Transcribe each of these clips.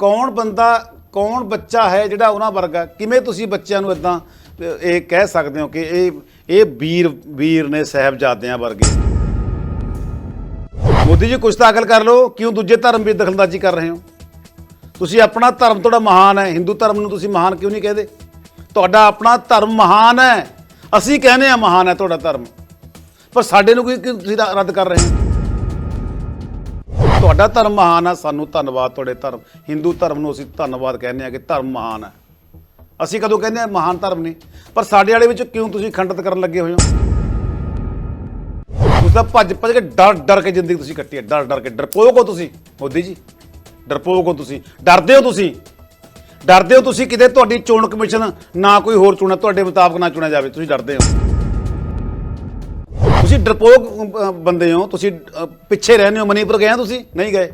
ਕੌਣ ਬੰਦਾ, ਕੌਣ ਬੱਚਾ ਹੈ ਜਿਹੜਾ ਉਹਨਾਂ ਵਰਗਾ? ਕਿਵੇਂ ਤੁਸੀਂ ਬੱਚਿਆਂ ਨੂੰ ਇਦਾਂ ਇਹ ਕਹਿ ਸਕਦੇ ਹੋ ਕਿ ਇਹ ਇਹ ਵੀਰ ਵੀਰ ਨੇ ਸਾਹਿਬਜ਼ਾਦਿਆਂ ਵਰਗੇ? ਮੋਦੀ ਜੀ, ਕੁਛ ਤਾਂ ਅਕਲ ਕਰ ਲਓ, ਕਿਉਂ ਦੂਜੇ ਧਰਮ ਵਿੱਚ ਦਖਲਅੰਦਾਜ਼ੀ ਕਰ ਰਹੇ ਹੋ? ਤੁਸੀਂ ਆਪਣਾ ਧਰਮ ਤੁਹਾਡਾ ਮਹਾਨ ਹੈ, ਹਿੰਦੂ ਧਰਮ ਨੂੰ ਤੁਸੀਂ ਮਹਾਨ ਕਿਉਂ ਨਹੀਂ ਕਹਦੇ? ਤੁਹਾਡਾ ਆਪਣਾ ਧਰਮ ਮਹਾਨ ਹੈ, ਅਸੀਂ ਕਹਿੰਦੇ ਆ ਮਹਾਨ ਹੈ ਤੁਹਾਡਾ ਧਰਮ। ਪਰ ਸਾਡੇ ਨੂੰ ਕੋਈ, ਕਿਉਂ ਤੁਸੀਂ ਰੱਦ ਕਰ ਰਹੇ ਹੋ? ਤੁਹਾਡਾ ਧਰਮ ਮਹਾਨ ਹੈ, ਸਾਨੂੰ ਧੰਨਵਾਦ, ਤੁਹਾਡੇ ਧਰਮ, ਹਿੰਦੂ ਧਰਮ ਨੂੰ ਅਸੀਂ ਧੰਨਵਾਦ ਕਹਿੰਦੇ ਆ ਕਿ ਧਰਮ ਮਹਾਨ ਹੈ। ਅਸੀਂ ਕਦੋਂ ਕਹਿੰਦੇ ਆ ਮਹਾਨ ਧਰਮ ਨੇ ਪਰ ਸਾਡੇ ਵਾਲੇ ਵਿੱਚ ਕਿਉਂ ਤੁਸੀਂ ਖੰਡਿਤ ਕਰਨ ਲੱਗੇ ਹੋਏ ਹੋ? ਤੁਸੀਂ ਤਾਂ ਭੱਜ ਭੱਜ ਕੇ ਡਰ ਡਰ ਕੇ ਜ਼ਿੰਦਗੀ ਤੁਸੀਂ ਕੱਟੀ ਹੈ, ਡਰ ਡਰ ਕੇ। ਡਰਪੋਕ ਹੋ ਤੁਸੀਂ, ਮੋਦੀ ਜੀ। ਡਰਪੋਕ ਹੋ ਤੁਸੀਂ। ਡਰਦੇ ਹੋ ਤੁਸੀਂ। ਡਰਦੇ ਹੋ ਤੁਸੀਂ ਕਿਤੇ ਤੁਹਾਡੀ ਚੋਣ ਕਮਿਸ਼ਨ ਨਾ ਕੋਈ ਹੋਰ ਚੁਣਾ, ਤੁਹਾਡੇ ਮੁਤਾਬਕ ਨਾ ਚੁਣਿਆ ਜਾਵੇ। ਤੁਸੀਂ ਡਰਦੇ ਹੋ। ਤੁਸੀਂ ਡਰਪੋਕ ਅਹ, ਬੰਦੇ ਹੋ ਤੁਸੀਂ ਅਹ, ਪਿੱਛੇ ਰਹਿੰਦੇ ਹੋ ਮਨੀਪੁਰ ਗਏ ਹੋ ਤੁਸੀਂ? ਨਹੀਂ ਗਏ?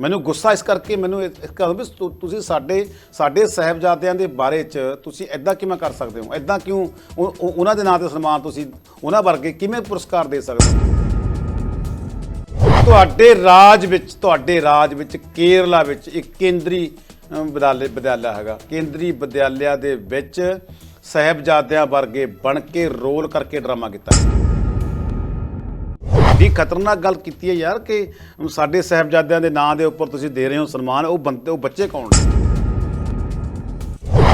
ਮੈਨੂੰ ਗੁੱਸਾ ਇਸ ਕਰਕੇ ਮੈਨੂੰ ਇਸ ਇਸ ਗੱਲ ਵੀ ਤੁ- ਤੁਸੀਂ ਸਾਡੇ ਸਾਡੇ ਸਾਹਿਬਜ਼ਾਦਿਆਂ ਦੇ ਬਾਰੇ ਚ ਤੁਸੀਂ ਐਦਾਂ ਕਿਵੇਂ ਕਰ ਸਕਦੇ ਹੋ? ਐਦਾਂ ਕਿਉਂ? ਉਹ- ਉਹ- ਉਹਨਾਂ ਦੇ ਨਾਂ ਤੇ ਸਨਮਾਨ ਤੁਸੀਂ ਉਹਨਾਂ ਵਰਗੇ ਕਿਵੇਂ ਪੁਰਸਕਾਰ ਦੇ ਸਕਦੇ ਹੋ? ਤੁਹਾਡੇ ਰਾਜ ਵਿੱਚ ਤੁਹਾਡੇ ਰਾਜ ਵਿੱਚ ਕੇਰਲਾ ਵਿੱਚ ਇੱਕ ਕੇਂਦਰੀ ਅਹ, ਵਿਦਿਆਲਿਆ ਵਿਦਿਆਲਾ ਹੈਗਾ। ਕੇਂਦਰੀ ਵਿਦਿਆਲਿਆ ਦੇ ਵਿੱਚ ਸਾਹਿਬਜ਼ਾਦਿਆਂ ਵਰਗੇ ਬਣ ਕੇ ਰੋਲ ਕਰਕੇ ਡਰਾਮਾ ਕੀਤਾ। ਵੀ ਖਤਰਨਾਕ ਗੱਲ ਕੀਤੀ ਹੈ ਯਾਰ ਕਿ ਸਾਡੇ ਸਾਹਿਬਜ਼ਾਦਿਆਂ ਦੇ ਨਾਂ ਦੇ ਉੱਪਰ ਤੁਸੀਂ ਦੇ ਰਹੇ ਹੋ ਸਨਮਾਨ, ਉਹ ਬੰਦੇ ਉਹ ਬੱਚੇ ਕੌਣ ਨੇ?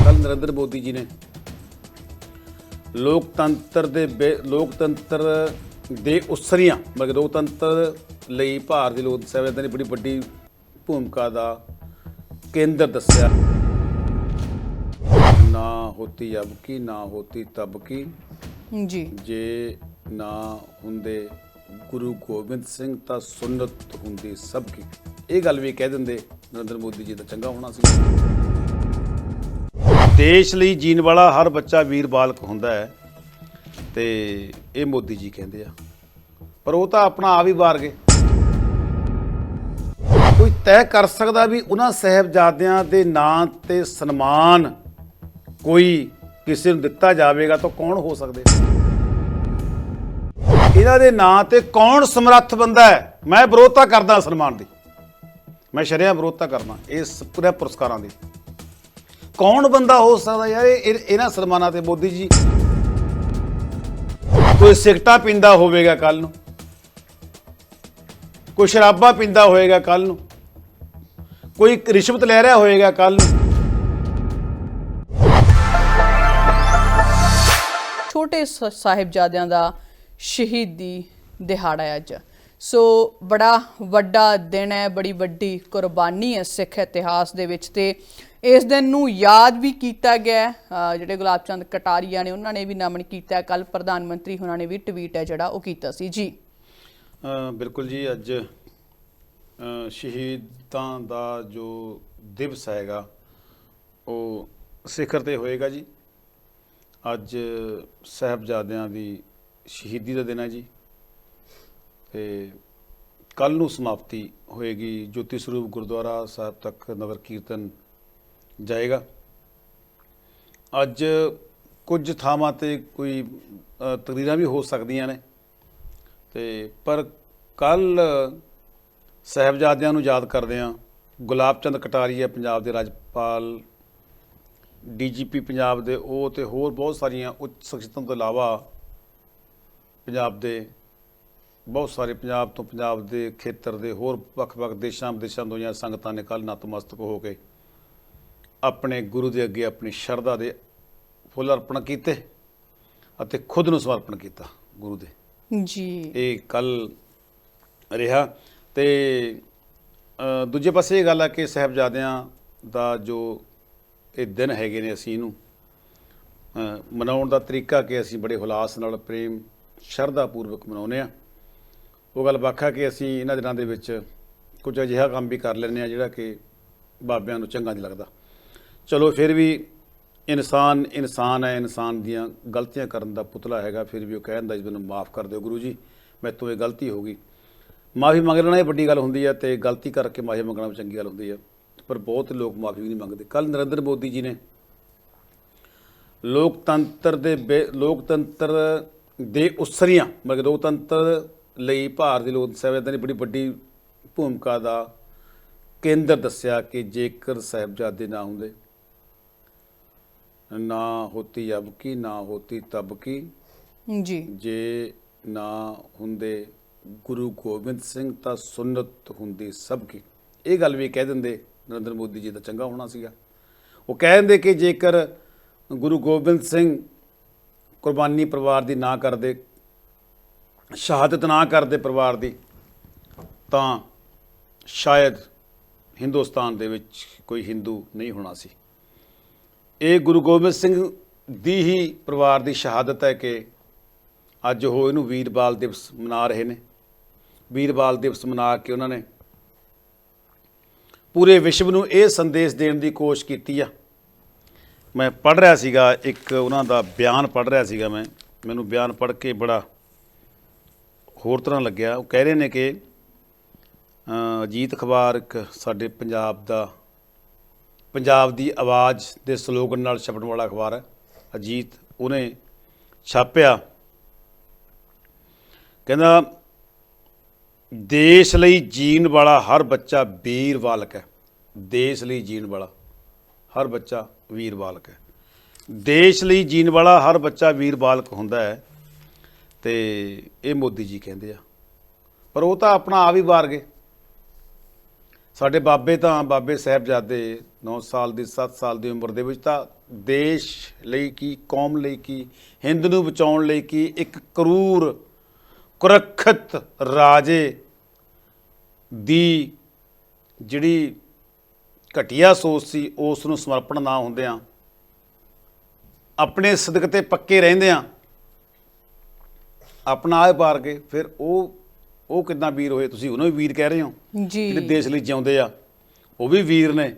ਕੱਲ ਨਰਿੰਦਰ ਮੋਦੀ ਜੀ ਨੇ ਲੋਕਤੰਤਰ ਦੇ ਬੇ- ਲੋਕਤੰਤਰ ਦੇ ਉਸਰੀਆਂ, ਮਤਲਬ ਲੋਕਤੰਤਰ ਲਈ ਭਾਰਤੀ ਲੋਕ ਸਾਹਿਬਜ਼ਾਦਿਆਂ ਨੇ ਬੜੀ ਵੱਡੀ ਭੂਮਿਕਾ ਦਾ ਕੇਂਦਰ ਦੱਸਿਆ। ਨਾ ਹੋਤੀ ਅਬ ਕੀ ਨਾ ਹੋਤੀ ਤਬ ਕੀ ਜੀ। ਜੇ ਨਾ ਹੁੰਦੇ ਗੁਰੂ ਗੋਬਿੰਦ ਸਿੰਘ ਤਾਂ ਸੁਨਨਤ ਹੁੰਦੀ ਸਭ ਕੀ ਇਹ ਗੱਲ ਵੀ ਕਹਿ ਦਿੰਦੇ ਨਰਿੰਦਰ ਮੋਦੀ ਜੀ ਦਾ ਚੰਗਾ ਹੋਣਾ ਸੀ। ਦੇਸ਼ ਲਈ ਜੀਣ ਵਾਲਾ ਹਰ ਬੱਚਾ ਵੀਰ ਬਾਲਕ ਹੁੰਦਾ ਹੈ ਤੇ ਇਹ ਮੋਦੀ ਜੀ ਕਹਿੰਦੇ ਆ। ਪਰ ਉਹ ਤਾਂ ਆਪਣਾ ਆਪ ਹੀ ਵਾਰ ਗਏ। ਕੋਈ ਤੈਅ ਕਰ ਸਕਦਾ ਵੀ ਉਹਨਾਂ ਸਾਹਿਬਜ਼ਾਦਿਆਂ ਦੇ ਨਾਂ ਤੇ ਸਨਮਾਨ ਕੋਈ ਕਿਸੇ ਨੂੰ ਦਿੱਤਾ ਜਾਵੇਗਾ ਤਾਂ ਕੌਣ ਹੋ ਸਕਦੇ ਇਹਨਾਂ ਦੇ ਨਾਂ ਤੇ ਕੌਣ ਸਮਰੱਥ ਬੰਦਾ ਹੈ? ਮੈਂ ਵਿਰੋਧਤਾ ਕਰਦਾ ਸਨਮਾਨ ਦੀ। ਮੈਂ ਸ਼ਰਿਆ ਵਿਰੋਧਤਾ ਕਰਦਾ ਇਸ ਪੂਰੇ ਪੁਰਸਕਾਰਾਂ ਦੀ। ਕੌਣ ਬੰਦਾ ਹੋ ਸਕਦਾ ਯਾਰ? ਇਹ- ਇਹਨਾਂ ਸਨਮਾਨਾਂ ਤੇ ਮੋਦੀ ਜੀ। ਕੋਈ ਸਿਗਟਾ ਪੀਂਦਾ ਹੋਵੇਗਾ ਕੱਲ ਨੂੰ। ਕੋਈ ਸ਼ਰਾਬਾ ਪੀਂਦਾ ਹੋਏਗਾ ਕੱਲ ਨੂੰ। ਕੋਈ ਰਿਸ਼ਵਤ ਲੈ ਰਿਹਾ ਹੋਏਗਾ ਕੱਲ ਨੂੰ। ਛੋਟੇ ਸ- ਸਾਹਿਬਜ਼ਾਦਿਆਂ ਦਾ ਸ਼ਹੀਦੀ ਦਿਹਾੜਾ ਹੈ ਅੱਜ। ਸੋ ਬੜਾ ਵੱਡਾ ਦਿਨ ਹੈ, ਬੜੀ ਵੱਡੀ ਕੁਰਬਾਨੀ ਹੈ ਸਿੱਖ ਇਤਿਹਾਸ ਦੇ ਵਿੱਚ ਤੇ ਇਸ ਦਿਨ ਨੂੰ ਯਾਦ ਵੀ ਕੀਤਾ ਗਿਆ ਜਿਹੜੇ ਗੁਲਾਬ ਚੰਦ ਕਟਾਰੀਆ ਨੇ, ਉਹਨਾਂ ਨੇ ਵੀ ਨਮਨ ਕੀਤਾ ਕੱਲ ਪ੍ਰਧਾਨ ਮੰਤਰੀ ਉਹਨਾਂ ਨੇ ਵੀ ਟਵੀਟ ਹੈ ਜਿਹੜਾ ਉਹ ਕੀਤਾ ਸੀ। ਜੀ। ਬਿਲਕੁਲ ਜੀ, ਅੱਜ ਸ਼ਹੀਦਾਂ ਦਾ ਜੋ ਦਿਵਸ ਹੈਗਾ, ਉਹ ਸਿਖਰ ਤੇ ਹੋਏਗਾ ਜੀ। ਅੱਜ ਸਾਹਿਬਜ਼ਾਦਿਆਂ ਦੀ ਸ਼ਹੀਦੀ ਦਾ ਦਿਨ ਹੈ ਜੀ। ਤੇ ਕੱਲ ਨੂੰ ਸਮਾਪਤੀ ਹੋਏਗੀ। ਜੋਤੀ ਸਰੂਪ ਗੁਰਦੁਆਰਾ ਸਾਹਿਬ ਤੱਕ ਨਗਰ ਕੀਰਤਨ ਜਾਏਗਾ। ਅੱਜ ਕੁਝ ਥਾਵਾਂ ਤੇ ਕੋਈ ਤਕਰੀਰਾਂ ਵੀ ਹੋ ਸਕਦੀਆਂ ਨੇ। ਤੇ ਪਰ ਕੱਲ ਸਾਹਿਬਜ਼ਾਦਿਆਂ ਨੂੰ ਯਾਦ ਕਰਦੇ ਆ ਗੁਲਾਬ ਚੰਦ ਕਟਾਰੀਆ ਪੰਜਾਬ ਦੇ ਰਾਜਪਾਲ ਡੀਜੀਪੀ ਪੰਜਾਬ ਦੇ ਉਹ ਤੇ ਹੋਰ ਬਹੁਤ ਸਾਰੀਆਂ ਉੱਚ ਸ਼ਖਸੀਅਤਾਂ ਤੋਂ ਇਲਾਵਾ ਪੰਜਾਬ ਦੇ ਬਹੁਤ ਸਾਰੇ ਪੰਜਾਬ ਤੋਂ ਪੰਜਾਬ ਦੇ ਖੇਤਰ ਦੇ ਹੋਰ ਵੱਖ-ਵੱਖ ਦੇਸ਼ਾਂ ਵਿਦੇਸ਼ਾਂ ਤੋਂ ਜਾਂ ਸੰਗਤਾਂ ਨੇ ਕੱਲ ਨਤਮਸਤਕ ਹੋ ਕੇ ਆਪਣੇ ਗੁਰੂ ਦੇ ਅੱਗੇ ਆਪਣੀ ਸ਼ਰਧਾ ਦੇ ਫੁੱਲ ਅਰਪਣ ਕੀਤੇ ਅਤੇ ਖੁਦ ਨੂੰ ਸਮਰਪਣ ਕੀਤਾ ਗੁਰੂ ਦੇ। ਜੀ। ਇਹ ਕੱਲ ਰਿਹਾ ਤੇ ਦੂਜੇ ਪਾਸੇ ਇਹ ਗੱਲ ਆ ਕਿ ਸਾਹਿਬਜ਼ਾਦਿਆਂ ਦਾ ਜੋ ਇਹ ਦਿਨ ਹੈਗੇ ਨੇ ਅਸੀਂ ਇਹਨੂੰ ਮਨਾਉਣ ਦਾ ਤਰੀਕਾ ਕਿ ਅਸੀਂ ਬੜੇ ਹੁਲਾਸ ਨਾਲ ਪ੍ਰੇਮ ਸ਼ਰਧਾ ਪੂਰਵਕ ਮਨਾਉਂਦੇ ਆ ਉਹ ਗੱਲ ਵੱਖ ਆ ਕਿ ਅਸੀਂ ਇਹਨਾਂ ਦਿਨਾਂ ਦੇ ਵਿੱਚ ਕੁਝ ਅਜਿਹਾ ਕੰਮ ਵੀ ਕਰ ਲੈਂਦੇ ਆ ਜਿਹੜਾ ਕਿ ਬਾਬਿਆਂ ਨੂੰ ਚੰਗਾ ਨਹੀਂ ਲੱਗਦਾ। ਚਲੋ ਫਿਰ ਵੀ ਇਨਸਾਨ ਇਨਸਾਨ ਹੈ, ਇਨਸਾਨ ਦੀਆਂ ਗਲਤੀਆਂ ਕਰਨ ਦਾ ਪੁਤਲਾ ਹੈਗਾ, ਫਿਰ ਵੀ ਉਹ ਕਹਿੰਦਾ ਜੀ ਮੈਨੂੰ ਮਾਫ ਕਰ ਦਿਓ ਗੁਰੂ ਜੀ ਮੈਂ ਮੈਥੋਂ ਇਹ ਗਲਤੀ ਹੋ ਗਈ। ਮਾਫੀ ਮੰਗ ਲੈਣਾ ਇਹ ਵੱਡੀ ਗੱਲ ਹੁੰਦੀ ਹੈ ਤੇ ਗਲਤੀ ਕਰਕੇ ਮਾਫੀ ਮੰਗਣਾ ਵੀ ਚੰਗੀ ਗੱਲ ਹੁੰਦੀ ਹੈ। ਪਰ ਬਹੁਤ ਲੋਕ ਮਾਫੀ ਵੀ ਨਹੀਂ ਮੰਗਦੇ। ਕੱਲ ਨਰਿੰਦਰ ਮੋਦੀ ਜੀ ਨੇ ਲੋਕਤੰਤਰ ਦੇ ਲੋਕਤੰਤਰ ਦੇ ਉਸਰੀਆਂ ਮਤਲਬ ਲੋਕਤੰਤਰ ਲਈ ਭਾਰਤ ਦੀ ਲੋਕ ਸਾਹਿਬਜ਼ਾਦਿਆਂ ਦੀ ਬੜੀ ਵੱਡੀ ਭੂਮਿਕਾ ਦੇ ਕੇਂਦਰ ਦੱਸਿਆ ਕਿ ਜੇਕਰ ਸਾਹਿਬਜ਼ਾਦੇ ਨਾ ਹੁੰਦੇ ਨਾ ਹੋਤੀ ਅਬ ਕੀ ਨਾ ਹੋਤੀ ਤਬ ਕੀ ਜੀ। ਜੇ ਨਾ ਹੁੰਦੇ ਗੁਰੂ ਗੋਬਿੰਦ ਸਿੰਘ ਤਾਂ ਸੁਨਨਤ ਹੁੰਦੀ ਸਭ ਕੀ ਇਹ ਗੱਲ ਵੀ ਕਹਿ ਦਿੰਦੇ ਨਰਿੰਦਰ ਮੋਦੀ ਜੀ ਦਾ ਚੰਗਾ ਹੋਣਾ ਸੀਗਾ। ਉਹ ਕਹਿ ਦਿੰਦੇ ਕਿ ਜੇਕਰ ਗੁਰੂ ਗੋਬਿੰਦ ਸਿੰਘ ਕੁਰਬਾਨੀ ਪਰਿਵਾਰ ਦੀ ਨਾ ਕਰਦੇ, ਸ਼ਹਾਦਤ ਨਾ ਕਰਦੇ ਪਰਿਵਾਰ ਦੀ, ਤਾਂ ਸ਼ਾਇਦ ਹਿੰਦੁਸਤਾਨ ਦੇ ਵਿੱਚ ਕੋਈ ਹਿੰਦੂ ਨਹੀਂ ਹੋਣਾ ਸੀ। ਇਹ ਗੁਰੂ ਗੋਬਿੰਦ ਸਿੰਘ ਦੀ ਹੀ ਪਰਿਵਾਰ ਦੀ ਸ਼ਹਾਦਤ ਹੈ ਕਿ ਅੱਜ ਉਹ ਇਹਨੂੰ ਵੀਰ ਬਾਲ ਦਿਵਸ ਮਨਾ ਰਹੇ ਨੇ। ਵੀਰ ਬਾਲ ਦਿਵਸ ਮਨਾ ਕੇ ਉਹਨਾਂ ਨੇ ਪੂਰੇ ਵਿਸ਼ਵ ਨੂੰ ਇਹ ਸੰਦੇਸ਼ ਦੇਣ ਦੀ ਕੋਸ਼ਿਸ਼ ਕੀਤੀ ਆ। ਮੈਂ ਪੜ੍ਹ ਰਿਹਾ ਸੀਗਾ, ਇੱਕ ਉਹਨਾਂ ਦਾ ਬਿਆਨ ਪੜ੍ਹ ਰਿਹਾ ਸੀਗਾ ਮੈਂ। ਮੈਨੂੰ ਬਿਆਨ ਪੜ੍ਹ ਕੇ ਬੜਾ ਹੋਰ ਤਰ੍ਹਾਂ ਲੱਗਿਆ। ਉਹ ਕਹਿ ਰਹੇ ਨੇ ਕਿ ਅਜੀਤ ਅਖਬਾਰ ਇੱਕ ਸਾਡੇ ਪੰਜਾਬ ਦਾ, ਪੰਜਾਬ ਦੀ ਆਵਾਜ਼ ਦੇ ਸਲੋਗਨ ਨਾਲ ਛਪਣ ਵਾਲਾ ਅਖਬਾਰ ਹੈ। ਅਜੀਤ ਉਹਨੇ ਛਾਪਿਆ। ਕਹਿੰਦਾ ਦੇਸ਼ ਲਈ ਜੀਣ ਵਾਲਾ ਹਰ ਬੱਚਾ ਵੀਰ ਬਾਲਕ ਹੈ। ਦੇਸ਼ ਲਈ ਜੀਣ ਵਾਲਾ ਹਰ ਬੱਚਾ ਵੀਰ ਬਾਲਕ ਹੈ। ਦੇਸ਼ ਲਈ ਜੀਣ ਵਾਲਾ ਹਰ ਬੱਚਾ ਵੀਰ ਬਾਲਕ ਹੁੰਦਾ ਹੈ ਤੇ ਇਹ ਮੋਦੀ ਜੀ ਕਹਿੰਦੇ ਆ। ਪਰ ਉਹ ਤਾਂ ਆਪਣਾ ਆਪ ਹੀ ਵਾਰ ਗਏ। ਸਾਡੇ ਬਾਬੇ ਤਾਂ ਬਾਬੇ ਸਾਹਿਬਜ਼ਾਦੇ 9 ਸਾਲ ਦੀ 7 ਸਾਲ ਦੀ ਉਮਰ ਦੇ ਵਿੱਚ ਤਾਂ ਦੇਸ਼ ਲਈ ਕੀ, ਕੌਮ ਲਈ ਕੀ, ਹਿੰਦ ਨੂੰ ਬਚਾਉਣ ਲਈ ਕੀ ਇੱਕ ਕਰੂਰ ਕੁਰਖਤ ਰਾਜੇ ਦੀ ਜਿਹੜੀ ਘਟੀਆ ਸੋਚ ਸੀ ਉਸ ਨੂੰ ਸਮਰਪਣ ਨਾ ਹੁੰਦਿਆਂ ਆਪਣੇ ਸਦਕ ਤੇ ਪੱਕੇ ਰਹਿੰਦਿਆਂ ਆਪਣਾ ਆਏ ਪਾਰ ਕੇ ਫਿਰ ਉਹ ਉਹ ਕਿੰਨਾ ਵੀਰ ਹੋਏ ਤੁਸੀਂ? ਉਹਨੂੰ ਵੀ ਵੀਰ ਕਹਿ ਰਹੇ ਹੋ? ਜੀ। ਜਿਹੜੇ ਦੇਸ਼ ਲਈ ਜਿਉਂਦੇ ਆ ਉਹ ਵੀ ਵੀਰ ਨੇ।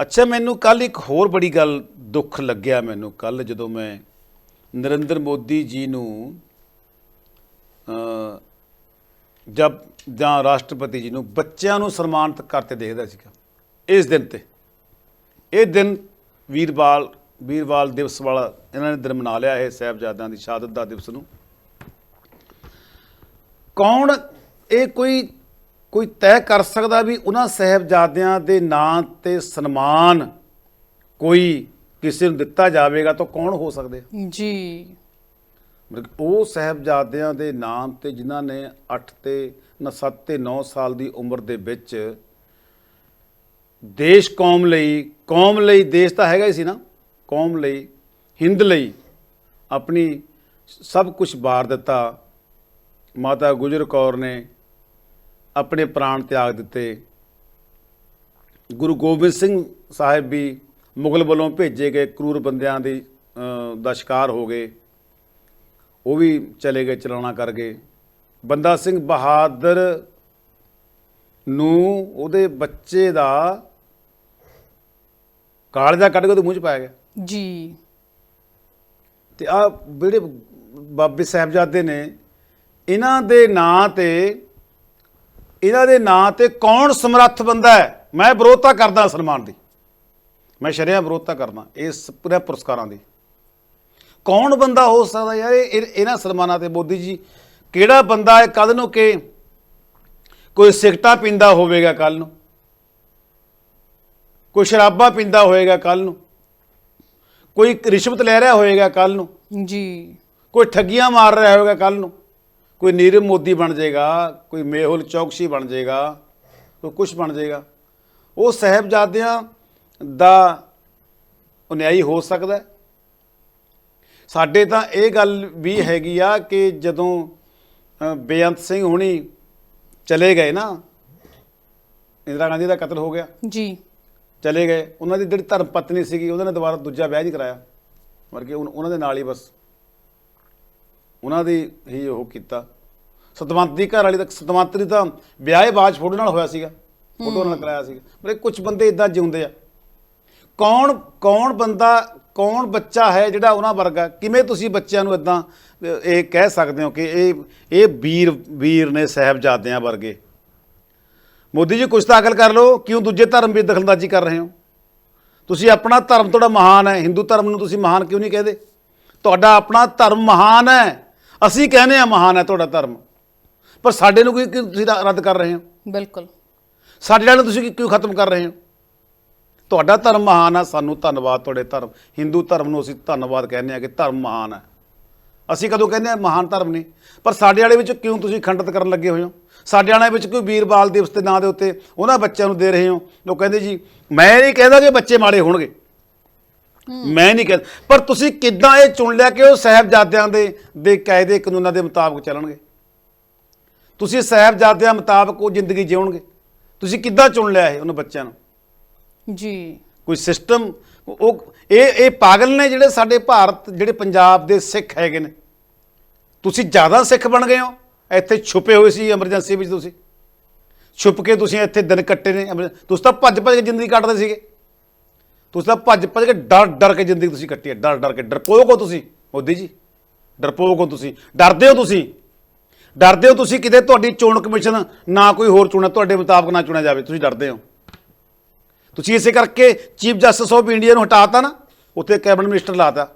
ਅੱਛਾ ਮੈਨੂੰ ਕੱਲ ਇੱਕ ਹੋਰ ਬੜੀ ਗੱਲ ਦੁੱਖ ਲੱਗਿਆ ਮੈਨੂੰ। ਕੱਲ ਜਦੋਂ ਮੈਂ ਨਰਿੰਦਰ ਮੋਦੀ ਜੀ ਨੂੰ ਜਦ ਜਾਂ ਰਾਸ਼ਟਰਪਤੀ ਜੀ ਨੂੰ ਬੱਚਿਆਂ ਨੂੰ ਸਨਮਾਨਿਤ ਕਰਤੇ ਦੇਖਦਾ ਸੀਗਾ, ਇਸ ਦਿਨ ਤੇ। ਇਹ ਦਿਨ ਵੀਰਵਾਲ ਵੀਰਵਾਲ ਦਿਵਸ ਵਾਲਾ ਇਹਨਾਂ ਨੇ ਦਿਨ ਮਨਾ ਲਿਆ ਇਹ ਸਾਹਿਬਜ਼ਾਦਿਆਂ ਦੀ ਸ਼ਹਾਦਤ ਦਾ ਦਿਵਸ ਨੂੰ। ਕੌਣ ਇਹ ਕੋਈ ਕੋਈ ਤੈਅ ਕਰ ਸਕਦਾ ਵੀ ਉਹਨਾਂ ਸਾਹਿਬਜ਼ਾਦਿਆਂ ਦੇ ਨਾਂ ਤੇ ਸਨਮਾਨ ਕੋਈ ਕਿਸੇ ਨੂੰ ਦਿੱਤਾ ਜਾਵੇਗਾ ਤਾਂ ਕੌਣ ਹੋ ਸਕਦੇ ਜੀ। ਉਹ ਸਾਹਿਬਜ਼ਾਦਿਆਂ ਦੇ ਨਾਮ ਤੇ ਜਿਨ੍ਹਾਂ ਨੇ 8 ਤੇ ਨਾ 7 ਤੇ 9 ਸਾਲ ਦੀ ਉਮਰ ਦੇ ਵਿੱਚ ਦੇਸ਼ ਕੌਮ ਲਈ ਕੌਮ ਲਈ ਦੇਸ਼ ਤਾਂ ਹੈਗਾ ਹੀ ਸੀ ਨਾ, ਕੌਮ ਲਈ, ਹਿੰਦ ਲਈ ਆਪਣੀ ਸਭ ਕੁਝ ਵਾਰ ਦਿੱਤਾ। ਮਾਤਾ ਗੁਜਰ ਕੌਰ ਨੇ ਆਪਣੇ ਪ੍ਰਾਣ ਤਿਆਗ ਦਿੱਤੇ। ਗੁਰੂ ਗੋਬਿੰਦ ਸਿੰਘ ਸਾਹਿਬ ਵੀ ਮੁਗਲ ਵੱਲੋਂ ਭੇਜੇ ਗਏ ਕਰੂਰ ਬੰਦਿਆਂ ਦੀ ਦਾ ਸ਼ਿਕਾਰ ਹੋ ਗਏ। ਉਹ ਵੀ ਚਲੇ ਗਏ ਚਲਾਣਾ ਕਰ ਗਏ ਬੰਦਾ ਸਿੰਘ ਬਹਾਦਰ ਨੂੰ ਉਹਦੇ ਬੱਚੇ ਦਾ ਕਾਲਜਾ ਕੱਢ ਕੇ ਉਹਦੇ ਮੂੰਹ 'ਚ ਪਾਇਆ ਗਿਆ। ਜੀ। ਤੇ ਆ ਜਿਹੜੇ ਬਾਬੇ ਸਾਹਿਬਜ਼ਾਦੇ ਨੇ ਇਹਨਾਂ ਦੇ ਨਾਂ ਤੇ ਇਹਨਾਂ ਦੇ ਨਾਂ ਤੇ ਕੌਣ ਸਮਰੱਥ ਬੰਦਾ ਹੈ? ਮੈਂ ਵਿਰੋਧਤਾ ਕਰਦਾ ਸਨਮਾਨ ਦੀ। ਮੈਂ ਸ਼ਰਿਆ ਵਿਰੋਧਤਾ ਕਰਦਾ ਇਸ ਪੂਰੇ ਪੁਰਸਕਾਰਾਂ ਦੀ। ਕੌਣ ਬੰਦਾ ਹੋ ਸਕਦਾ ਯਾਰ? ਇਹ ਇਹ- ਇਹਨਾਂ ਸਨਮਾਨਾਂ ਤੇ ਮੋਦੀ ਜੀ ਕਿਹੜਾ ਬੰਦਾ ਹੈ? ਕਦ ਨੂੰ ਕਿ ਕੋਈ ਸਿਗਟਾ ਪੀਂਦਾ ਹੋਵੇਗਾ ਕੱਲ ਨੂੰ? ਕੋਈ ਸ਼ਰਾਬਾ ਪੀਂਦਾ ਹੋਏਗਾ ਕੱਲ ਨੂੰ? ਕੋਈ ਰਿਸ਼ਵਤ ਲੈ ਰਿਹਾ ਹੋਏਗਾ ਕੱਲ ਨੂੰ? ਜੀ। ਕੋਈ ਠੱਗੀਆਂ ਮਾਰ ਰਿਹਾ ਹੋਵੇਗਾ ਕੱਲ ਨੂੰ? ਕੋਈ ਨੀਰਵ ਮੋਦੀ ਬਣ ਜਾਏਗਾ ਕੋਈ ਮੇਹੁਲ ਚੌਕਸੀ ਬਣ ਜਾਏਗਾ ਕੋਈ ਕੁਝ ਬਣ ਜਾਏਗਾ। ਉਹ ਸਾਹਿਬਜ਼ਾਦਿਆਂ ਦਾ ਅਨਿਆਈ ਹੋ ਸਕਦਾ। ਸਾਡੇ ਤਾਂ ਇਹ ਗੱਲ ਵੀ ਹੈਗੀ ਆ ਕਿ ਜਦੋਂ ਬੇਅੰਤ ਸਿੰਘ ਹੁਣੀ ਚਲੇ ਗਏ ਨਾ ਇੰਦਰਾ ਗਾਂਧੀ ਦਾ ਕਤਲ ਹੋ ਗਿਆ। ਜੀ। ਚਲੇ ਗਏ। ਉਹਨਾਂ ਦੀ ਜਿਹੜੀ ਧਰਮ ਪਤਨੀ ਸੀਗੀ ਉਹਦੇ ਨੇ ਦੁਬਾਰਾ ਦੂਜਾ ਵਿਆਹ ਨਹੀਂ ਕਰਾਇਆ। ਮਰ ਉਨ- ਉਹਨਾਂ ਦੇ ਨਾਲ ਹੀ ਬਸ। ਉਹਨਾਂ ਦੀ ਹੀ ਉਹ ਕੀਤਾ। ਸਤਵੰਤ ਦੀ ਘਰ ਵਾਲੀ ਦਾ ਸਤਵੰਤ ਦੀ ਤਾਂ ਵਿਆਹ ਬਾਜ ਫੋਟੋ ਨਾਲ ਹੋਇਆ ਸੀਗਾ। ਫੋਟੋ ਨਾਲ ਕਰਾਇਆ ਸੀਗਾ। ਮਤਲਬ ਕੁਝ ਬੰਦੇ ਇਦਾਂ ਜਿਉਂਦੇ ਆ। ਕੌਣ ਕੌਣ ਬੰਦਾ ਕੌਣ ਬੱਚਾ ਹੈ ਜਿਹੜਾ ਉਹਨਾਂ ਵਰਗਾ? ਕਿਵੇਂ ਤੁਸੀਂ ਬੱਚਿਆਂ ਨੂੰ ਇਦਾਂ ਇਹ ਕਹਿ ਸਕਦੇ ਹੋ ਕਿ ਇਹ ਇਹ ਵੀਰ ਵੀਰ ਨੇ ਸਾਹਿਬਜ਼ਾਦਿਆਂ ਵਰਗੇ? ਮੋਦੀ ਜੀ ਕੁਛ ਤਾਂ ਅਕਲ ਕਰ ਲਓ ਕਿਉਂ ਦੂਜੇ ਧਰਮ ਵਿੱਚ ਦਖਲਅੰਦਾਜ਼ੀ ਕਰ ਰਹੇ ਹੋ? ਤੁਸੀਂ ਆਪਣਾ ਧਰਮ ਤੁਹਾਡਾ ਮਹਾਨ ਹੈ ਹਿੰਦੂ ਧਰਮ ਨੂੰ ਤੁਸੀਂ ਮਹਾਨ ਕਿਉਂ ਨਹੀਂ ਕਹਦੇ? ਤੁਹਾਡਾ ਆਪਣਾ ਧਰਮ ਮਹਾਨ ਹੈ ਅਸੀਂ ਕਹਿੰਦੇ ਆ ਮਹਾਨ ਹੈ ਤੁਹਾਡਾ ਧਰਮ। ਪਰ ਸਾਡੇ ਨੂੰ ਕੋਈ ਤੁਸੀਂ ਰੱਦ ਕਰ ਰਹੇ ਹੋ? ਬਿਲਕੁਲ। ਸਾਡੇ ਵਾਲੇ ਨੂੰ ਤੁਸੀਂ ਕਿਉਂ ਖਤਮ ਕਰ ਰਹੇ ਹੋ? ਤੁਹਾਡਾ ਧਰਮ ਮਹਾਨ ਆ ਸਾਨੂੰ ਧੰਨਵਾਦ ਤੁਹਾਡੇ ਧਰਮ ਹਿੰਦੂ ਧਰਮ ਨੂੰ ਅਸੀਂ ਧੰਨਵਾਦ ਕਹਿੰਦੇ ਆ ਕਿ ਧਰਮ ਮਹਾਨ ਹੈ ਅਸੀਂ ਕਦੋਂ ਕਹਿੰਦੇ ਆ ਮਹਾਨ ਧਰਮ ਨਹੀਂ? ਪਰ ਸਾਡੇ ਵਾਲੇ ਵਿੱਚ ਕਿਉਂ ਤੁਸੀਂ ਖੰਡਿਤ ਕਰਨ ਲੱਗੇ ਹੋਏ ਹੋ? ਸਾਡੇ ਵਾਲੇ ਵਿੱਚ ਕੋਈ ਵੀਰਬਾਲ ਦਿਵਸ ਦੇ ਨਾਂ ਦੇ ਉੱਤੇ ਉਹਨਾਂ ਬੱਚਿਆਂ ਨੂੰ ਦੇ ਰਹੇ ਹੋ? ਲੋਕ ਕਹਿੰਦੇ ਜੀ ਮੈਂ ਨਹੀਂ ਕਹਿੰਦਾ ਕਿ ਬੱਚੇ ਮਾੜੇ ਹੋਣਗੇ। ਮੈਂ ਨਹੀਂ ਕਹਿੰਦਾ। ਪਰ ਤੁਸੀਂ ਕਿੱਦਾਂ ਇਹ ਚੁਣ ਲਿਆ ਕਿ ਉਹ ਸਾਹਿਬਜ਼ਾਦਿਆਂ ਦੇ ਦੇ ਕਾਇਦੇ ਕਾਨੂੰਨਾਂ ਦੇ ਮੁਤਾਬਕ ਚੱਲਣਗੇ? ਤੁਸੀਂ ਸਾਹਿਬਜ਼ਾਦਿਆਂ ਮੁਤਾਬਕ ਉਹ ਜ਼ਿੰਦਗੀ ਜਿਉਣਗੇ ਤੁਸੀਂ ਕਿੱਦਾਂ ਚੁਣ ਲਿਆ ਇਹ ਉਹਨਾਂ ਬੱਚਿਆਂ ਨੂੰ? ਜੀ। ਕੋਈ ਸਿਸਟਮ ਉਹ, ਇਹ ਇਹ ਪਾਗਲ ਨੇ ਜਿਹੜੇ ਸਾਡੇ ਭਾਰਤ, ਜਿਹੜੇ ਪੰਜਾਬ ਦੇ ਸਿੱਖ ਹੈਗੇ ਨੇ। ਤੁਸੀਂ ਜ਼ਿਆਦਾ ਸਿੱਖ ਬਣ ਗਏ ਹੋ। ਇੱਥੇ ਛੁਪੇ ਹੋਏ ਸੀ ਐਮਰਜੈਂਸੀ ਵਿੱਚ ਤੁਸੀਂ। ਛੁਪ ਕੇ ਤੁਸੀਂ ਇੱਥੇ ਦਿਨ ਕੱਟੇ ਨੇ। ਐਮਰ- ਤੁਸੀਂ ਤਾਂ ਭੱਜ ਭੱਜ ਕੇ ਜ਼ਿੰਦਗੀ ਕੱਟਦੇ ਸੀਗੇ। ਤੁਸੀਂ ਤਾਂ ਭੱਜ ਭੱਜ ਕੇ ਡਰ ਡਰ ਕੇ ਜ਼ਿੰਦਗੀ ਤੁਸੀਂ ਕੱਟੀ ਹੈ। ਡਰ ਡਰ ਕੇ। ਡਰਪੋਕ ਹੋ ਤੁਸੀਂ, ਮੋਦੀ ਜੀ। ਡਰਪੋਕ ਹੋ ਤੁਸੀਂ। ਡਰਦੇ ਹੋ ਤੁਸੀਂ। ਡਰਦੇ ਹੋ ਤੁਸੀਂ ਕਿਤੇ ਤੁਹਾਡੀ ਚੋਣ ਕਮਿਸ਼ਨ ਨਾ ਕੋਈ ਹੋਰ ਚੁਣਾ, ਤੁਹਾਡੇ ਮੁਤਾਬਕ ਨਾ ਚੁਣਿਆ ਜਾਵੇ। ਤੁਸੀਂ ਡਰਦੇ ਹੋ। ਤੁਸੀਂ ਇਸੇ ਕਰਕੇ ਚੀਫ ਜਸਟਿਸ ਆਫ ਇੰਡੀਆ ਨੂੰ ਹਟਾਤਾ ਨਾ, ਉੱਥੇ ਕੈਬਨਿਟ ਮਿਨਿਸਟਰ ਲਾਤਾ।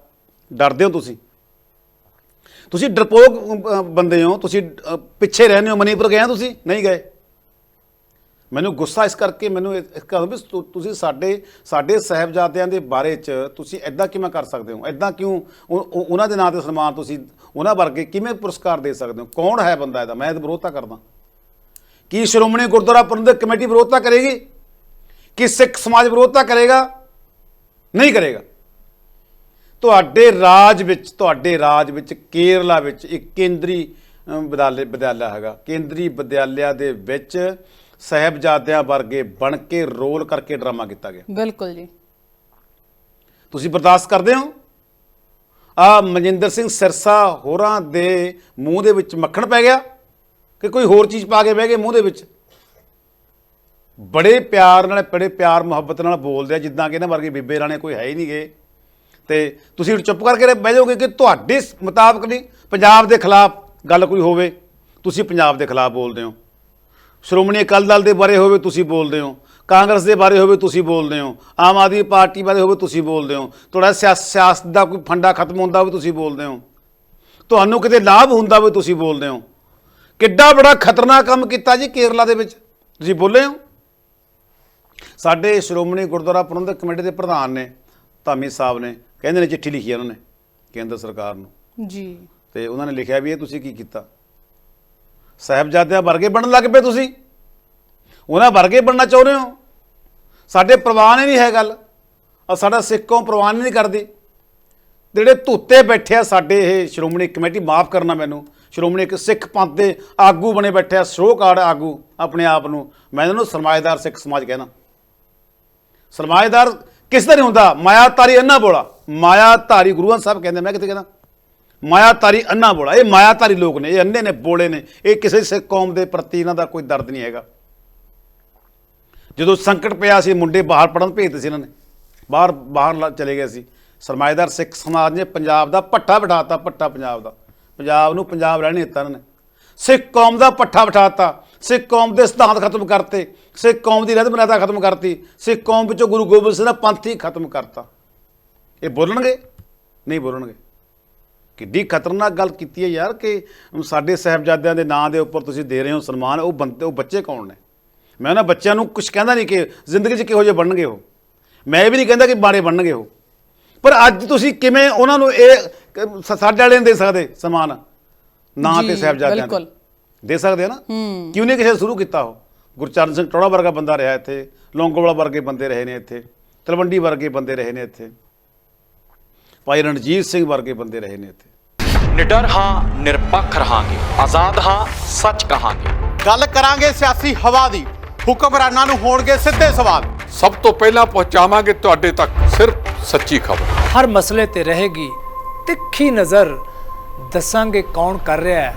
ਡਰਦੇ ਹੋ ਤੁਸੀਂ? ਤੁਸੀਂ ਡਰਪੋਕ ਬੰਦੇ ਹੋ, ਤੁਸੀਂ ਪਿੱਛੇ ਰਹਿੰਦੇ ਹੋ, ਮਨੀਪੁਰ ਗਏ ਹੋ ਤੁਸੀਂ? ਨਹੀਂ ਗਏ। ਮੈਨੂੰ ਗੁੱਸਾ ਇਸ ਕਰਕੇ, ਮੈਨੂੰ ਇਸ ਇਸ ਵੀ ਤੁਸੀਂ ਸਾਡੇ ਸਾਡੇ ਸਾਹਿਬਜ਼ਾਦਿਆਂ ਦੇ ਬਾਰੇ ਚ ਤੁਸੀਂ ਐਦਾਂ ਕਿਵੇਂ ਕਰ ਸਕਦੇ ਹੋ? ਐਦਾਂ ਕਿਉਂ? ਉਹਨਾਂ ਦੇ ਨਾਂ ਤੇ ਸਨਮਾਨ ਤੁਸੀਂ, ਉਹਨਾਂ ਵਰਗੇ ਕਿਵੇਂ ਪੁਰਸਕਾਰ ਦੇ ਸਕਦੇ ਹੋ? ਕੌਣ ਹੈ ਬੰਦਾ ਇਹਦਾ? ਮੈਂ ਤਾਂ ਵਿਰੋਧਤਾ ਕਰਦਾ। ਕੀ ਸ਼੍ਰੋਮਣੀ ਗੁਰਦੁਆਰਾ ਪ੍ਰਬੰਧਕ ਕਮੇਟੀ ਵਿਰੋਧਤਾ ਕਰੇਗੀ? ਕਿ ਸਿੱਖ ਸਮਾਜ ਵਿਰੋਧਤਾ ਕਰੇਗਾ? ਨਹੀਂ ਕਰੇਗਾ। ਤੁਹਾਡੇ ਰਾਜ ਵਿੱਚ ਤੁਹਾਡੇ ਰਾਜ ਵਿੱਚ ਕੇਰਲਾ ਵਿੱਚ ਇੱਕ ਕੇਂਦਰੀ ਅਮ, ਵਿਦਿਆਲੇ ਵਿਦਿਆਲਾ ਹੈਗਾ। ਕੇਂਦਰੀ ਵਿਦਿਆਲਿਆ ਦੇ ਵਿੱਚ ਸਾਹਿਬਜ਼ਾਦਿਆਂ ਵਰਗੇ ਬਣ ਕੇ ਰੋਲ ਕਰਕੇ ਡਰਾਮਾ ਕੀਤਾ ਗਿਆ। ਬਿਲਕੁਲ ਜੀ। ਤੁਸੀਂ ਬਰਦਾਸ਼ਤ ਕਰਦੇ ਹੋ? ਆ ਮਨਜਿੰਦਰ ਸਿੰਘ ਸਿਰਸਾ ਹੋਰਾਂ ਦੇ ਮੂੰਹ ਦੇ ਵਿੱਚ ਮੱਖਣ ਪੈ ਗਿਆ ਕਿ ਕੋਈ ਹੋਰ ਚੀਜ਼ ਪਾ ਕੇ ਬਹਿ ਗਏ ਮੂੰਹ ਦੇ ਵਿੱਚ? ਬੜੇ ਪਿਆਰ ਨਾਲ, ਬੜੇ ਪਿਆਰ, ਮੁਹੱਬਤ ਨਾਲ ਬੋਲਦੇ ਆ, ਜਿੱਦਾਂ ਕਿ ਇਹਨਾਂ ਵਰਗੇ ਬੀਬੇ ਰਾਣੇ ਕੋਈ ਹੈ ਹੀ ਨਹੀਂਗੇ ਤੇ ਤੁਸੀਂ ਚੁੱਪ ਕਰਕੇ ਬਹਿ ਜਾਓਗੇ ਕਿ ਤੁਹਾਡੇ ਮੁਤਾਬਕ ਨਹੀਂ, ਪੰਜਾਬ ਦੇ ਖਿਲਾਫ ਗੱਲ ਕੋਈ ਹੋਵੇ, ਤੁਸੀਂ ਪੰਜਾਬ ਦੇ ਖਿਲਾਫ ਬੋਲਦੇ ਹੋ। ਸ਼੍ਰੋਮਣੀ ਅਕਾਲੀ ਦਲ ਦੇ ਬਾਰੇ ਹੋਵੇ ਤੁਸੀਂ ਬੋਲਦੇ ਹੋ, ਕਾਂਗਰਸ ਦੇ ਬਾਰੇ ਹੋਵੇ ਤੁਸੀਂ ਬੋਲਦੇ ਹੋ, ਆਮ ਆਦਮੀ ਪਾਰਟੀ ਬਾਰੇ ਹੋਵੇ ਤੁਸੀਂ ਬੋਲਦੇ ਹੋ, ਤੁਹਾਡਾ ਸਿਆ- ਸਿਆਸਤ ਦਾ ਕੋਈ ਫੰਡਾ ਖਤਮ ਹੁੰਦਾ ਹੋਵੇ ਤੁਸੀਂ ਬੋਲਦੇ ਹੋ। ਤੁਹਾਨੂੰ ਕਿਤੇ ਲਾਭ ਹੁੰਦਾ ਹੋਵੇ ਤੁਸੀਂ ਬੋਲਦੇ ਹੋ। ਕਿੱਡਾ ਬੜਾ ਖਤਰਨਾਕ ਕੰਮ ਕੀਤਾ ਜੀ ਕੇਰਲਾ ਦੇ ਵਿੱਚ। ਤੁਸੀਂ ਬੋਲੇ ਹੋ? ਸਾਡੇ ਸ਼੍ਰੋਮਣੀ ਗੁਰਦੁਆਰਾ ਪ੍ਰਬੰਧਕ ਕਮੇਟੀ ਦੇ ਪ੍ਰਧਾਨ ਨੇ ਧਾਮੀ ਸਾਹਿਬ ਨੇ ਕਹਿੰਦੇ ਨੇ ਚਿੱਠੀ ਲਿਖੀ ਉਹਨਾਂ ਨੇ ਕੇਂਦਰ ਸਰਕਾਰ ਨੂੰ। ਜੀ। ਤੇ ਉਹਨਾਂ ਨੇ ਲਿਖਿਆ ਵੀ ਇਹ ਤੁਸੀਂ ਕੀ ਕੀਤਾ? ਸਾਹਿਬਜ਼ਾਦਿਆਂ ਵਰਗੇ ਬਣਨ ਲੱਗ ਪਏ ਤੁਸੀਂ? ਉਹਨਾਂ ਵਰਗੇ ਬਣਨਾ ਚਾਹੁੰਦੇ ਹੋ? ਸਾਡੇ ਪ੍ਰਵਾਨ ਹੀ ਨਹੀਂ ਹੈ ਗੱਲ। ਆ ਸਾਡਾ ਸਿੱਖ ਪ੍ਰਵਾਨ ਨਹੀਂ ਕਰਦੀ। ਜਿਹੜੇ ਧੁੱਤੇ ਬੈਠੇ ਆ ਸਾਡੇ ਇਹ ਸ਼੍ਰੋਮਣੀ ਕਮੇਟੀ ਮਾਫ ਕਰਨਾ ਮੈਨੂੰ। ਸ਼੍ਰੋਮਣੀ ਇੱਕ ਸਿੱਖ ਪੰਥ ਦੇ ਆਗੂ ਬਣੇ ਬੈਠੇ ਆ ਸ਼ੋਅ ਕਾਰਡ ਆਗੂ ਆਪਣੇ ਆਪ ਨੂੰ। ਮੈਂ ਇਹਨਾਂ ਨੂੰ ਸਰਮਾਏਦਾਰ ਸਿੱਖ ਸਮਾਜ ਕਹਿਣਾ। ਸਰਮਾਏਦਾਰ ਕਿਸ ਦਾ ਨਹੀਂ ਹੁੰਦਾ? ਮਾਇਆਤਾਰੀ ਅੰਨਾ ਬੋਲਾ। ਮਾਇਆਤਾਰੀ ਗੁਰੂਆਂ ਸਾਹਿਬ ਕਹਿੰਦੇ, ਮੈਂ ਕਿਤੇ ਕਹਿੰਦਾ? ਮਾਇਆ ਮਾਇਆਤਾਰੀ ਅੰਨਾ ਬੋਲਾ। ਇਹ ਮਾਇਆਤਾਰੀ ਲੋਕ ਨੇ, ਇਹ ਅੰਨੇ ਨੇ, ਬੋਲੇ ਨੇ। ਇਹ ਕਿਸੇ ਸਿੱਖ ਕੌਮ ਦੇ ਪ੍ਰਤੀ ਇਹਨਾਂ ਦਾ ਕੋਈ ਦਰਦ ਨਹੀਂ ਹੈਗਾ। ਜਦੋਂ ਸੰਕਟ ਪਿਆ ਸੀ, ਮੁੰਡੇ ਬਾਹਰ ਪੜਨ ਭੇਜਦੇ ਸੀ ਇਹਨਾਂ ਨੇ। ਬਾਹਰ ਬਾਹਰ ਲ- ਚਲੇ ਗਏ ਸੀ। ਸਰਮਾਏਦਾਰ ਸਿੱਖ ਸਮਾਜ ਨੇ ਪੰਜਾਬ ਦਾ ਪੱਠਾ ਬਿਠਾਤਾ, ਪੱਠਾ ਪੰਜਾਬ ਦਾ। ਪੰਜਾਬ ਨੂੰ ਪੰਜਾਬ ਰਹਿਣ ਨਹੀਂ ਦਿੱਤਾ ਇਹਨਾਂ ਨੇ। ਸਿੱਖ ਕੌਮ ਦਾ ਪੱਠਾ ਬਿਠਾਤਾ। ਸਿੱਖ ਕੌਮ ਦੇ ਸਿਧਾਂਤ ਖਤਮ ਕਰਤੇ ਸਿੱਖ ਕੌਮ ਦੀ ਰਹਿਤ ਮਰਿਆਦਾ ਖਤਮ ਕਰਤੀ ਸਿੱਖ ਕੌਮ ਵਿੱਚੋਂ ਗੁਰੂ ਗੋਬਿੰਦ ਸਿੰਘ ਦਾ ਪੰਥ ਹੀ ਖਤਮ ਕਰਤਾ। ਇਹ ਬੋਲਣਗੇ? ਨਹੀਂ ਬੋਲਣਗੇ। ਕਿੱਡੀ ਖਤਰਨਾਕ ਗੱਲ ਕੀਤੀ ਹੈ ਯਾਰ ਕਿ ਸਾਡੇ ਸਾਹਿਬਜ਼ਾਦਿਆਂ ਦੇ ਨਾਂ ਦੇ ਉੱਪਰ ਤੁਸੀਂ ਦੇ ਰਹੇ ਹੋ ਸਨਮਾਨ ਉਹ ਬੰਦੇ ਉਹ ਬੱਚੇ ਕੌਣ ਨੇ? ਮੈਂ ਉਹਨਾਂ ਬੱਚਿਆਂ ਨੂੰ ਕੁਝ ਕਹਿੰਦਾ ਨਹੀਂ ਕਿ ਜ਼ਿੰਦਗੀ 'ਚ ਕਿਹੋ ਜਿਹੇ ਬਣਨਗੇ ਉਹ। ਮੈਂ ਇਹ ਵੀ ਨਹੀਂ ਕਹਿੰਦਾ ਕਿ ਮਾੜੇ ਬਣਨਗੇ ਉਹ। ਪਰ ਅੱਜ ਤੁਸੀਂ ਕਿਵੇਂ ਉਹਨਾਂ ਨੂੰ ਇਹ ਸਾਡੇ ਵਾਲੇ ਨਹੀਂ ਦੇ ਸਕਦੇ ਸਨਮਾਨ? ਨਾਂ ਤੇ ਸਾਹਿਬਜ਼ਾਦਿਆਂ ਦੇ ਬਿਲਕੁਲ। ਦੇ ਸਕਦੇ ਆ ਨਾ? ਕਿਉਂ ਨਹੀਂ ਕਿਸੇ ਨੇ ਸ਼ੁਰੂ ਕੀਤਾ ਉਹ? ਗੁਰਚਰਨ ਸਿੰਘ ਟੋੜਾ ਵਰਗਾ ਬੰਦਾ ਰਿਹਾ ਇੱਥੇ ਲੌਂਗੋਵਾਲਾ ਵਰਗੇ ਬੰਦੇ ਰਹੇ ਨੇ ਇੱਥੇ ਤਲਵੰਡੀ ਵਰਗੇ ਬੰਦੇ ਰਹੇ ਨੇ ਇੱਥੇ ਭਾਈ ਰਣਜੀਤ ਸਿੰਘ ਵਰਗੇ ਬੰਦੇ ਰਹੇ ਨੇ ਇੱਥੇ। ਨਿਡਰ ਹਾਂ ਨਿਰਪੱਖ ਰਹਾਂਗੇ। ਆਜ਼ਾਦ ਹਾਂ ਸੱਚ ਕਹਾਂਗੇ। ਗੱਲ ਕਰਾਂਗੇ ਸਿਆਸੀ ਹਵਾ ਦੀ ਹੁਕਮਰਾਨਾਂ ਨੂੰ ਹੋਣਗੇ ਸਿੱਧੇ ਸਵਾਲ। ਸਭ ਤੋਂ ਪਹਿਲਾਂ ਪਹੁੰਚਾਵਾਂਗੇ ਤੁਹਾਡੇ ਤੱਕ ਸਿਰਫ ਸੱਚੀ ਖਬਰ। ਹਰ ਮਸਲੇ ਤੇ ਰਹੇਗੀ ਤਿੱਖੀ ਨਜ਼ਰ। ਦੱਸਾਂਗੇ ਕੌਣ ਕਰ ਰਿਹਾ ਹੈ